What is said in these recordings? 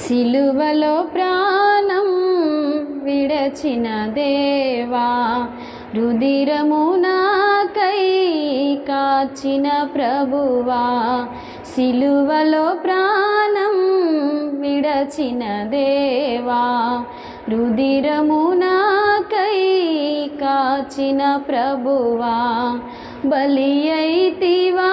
సిలువలో ప్రాణం విడచిన దేవా రుదిరము నాకై కాచిన ప్రభువా సిలువలో ప్రాణం విడచిన దేవా రుదిరము నాకై కాచిన ప్రభువా బలి అయితివా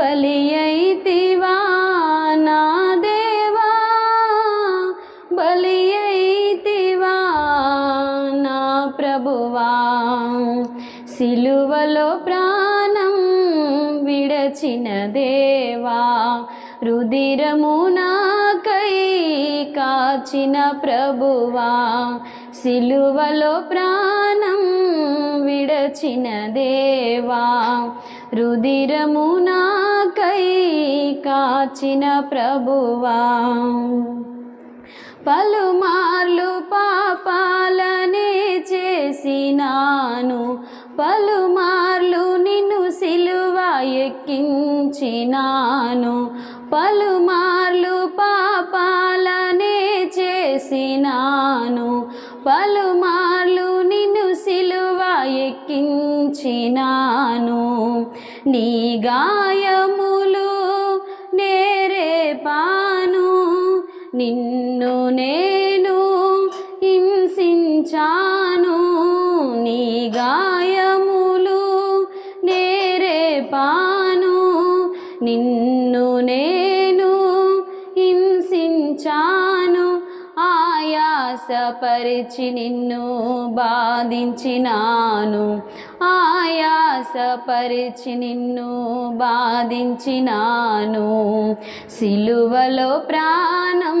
బలి అయితివా నా దేవా బలి అయితివా నా ప్రభువా. సిలువలో ప్రాణం విడచిన దేవా రుదిరము నాకై కాచిన ప్రభువా. సిలువలో ప్రాణం విడచిన దేవా రుదిరము నాకై కాచిన ప్రభువా. పలుమార్లు పాపాలనే చేసినాను పలుమార్లు నిన్ను సిలువ ఎక్కించినాను పలుమార్లు చేసినాను. పలుమార్లు నిన్ను సిలువ ఎక్కించినాను. నీ గాయములు నేరే పాను నిన్ను నేను హింసించాను. నీ గాయములు నేరే పాను నిన్ను నేను ఆయాసపరిచి నిన్ను బాధించినాను. ఆయాసపరిచి నిన్ను బాధించినాను. సిలువలో ప్రాణం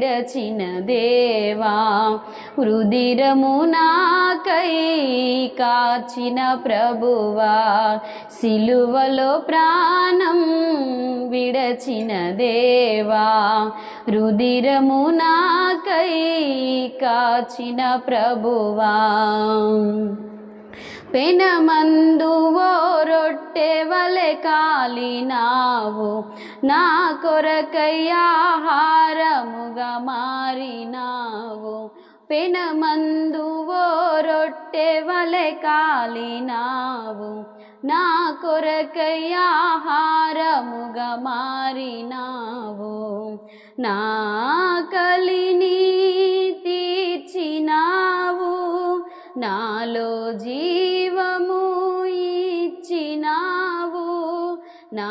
విడచిన దేవా రుదిరము నాకై కాచిన ప్రభువా సిలువలో ప్రాణం విడచిన దేవా రుదిరము నాకై కాచిన ప్రభువా. పెనమందు ఓ రొట్టె వలె కాలినావు. నా కొరకయ్యాహారముగా మారినావు. పెనమందు ఓ రొట్టె వలె కాలినావు. నా కొరకయ్యాహారముగా మారినావు. నా కలిని తీర్చినావు. నాలో జీ నా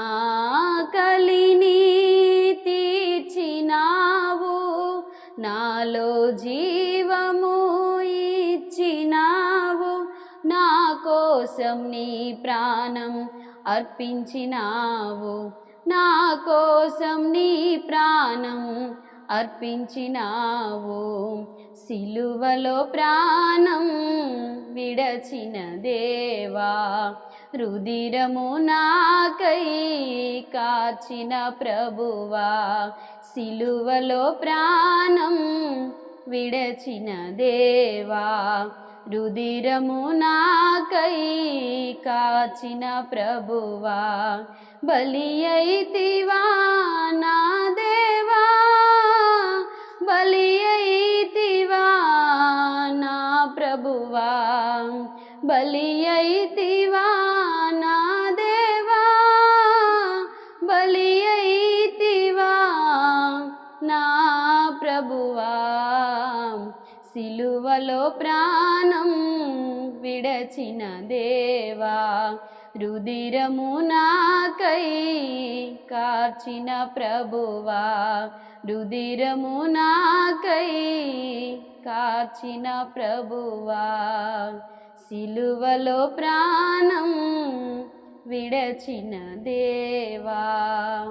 కలిని తీర్చినావు నాలో జీవము ఇచ్చినావు నా కోసం నీ ప్రాణం అర్పించినావు నా కోసం నీ ప్రాణం అర్పించినావు. సిలువలో ప్రాణం విడచిన దేవా రుదిరము నాకై కాచిన ప్రభువా సిలువలో ప్రాణం విడచిన దేవా రుదిరము నాకై కాచిన ప్రభువా బలి అయితివా నా దేవా ప్రభువా సిలువలో ప్రాణం విడచిన దేవా రుదిరము నాకై కార్చిన ప్రభువా రుదిరము నాకై కార్చిన ప్రభువా. సిలువలో ప్రాణం విడచిన దేవా.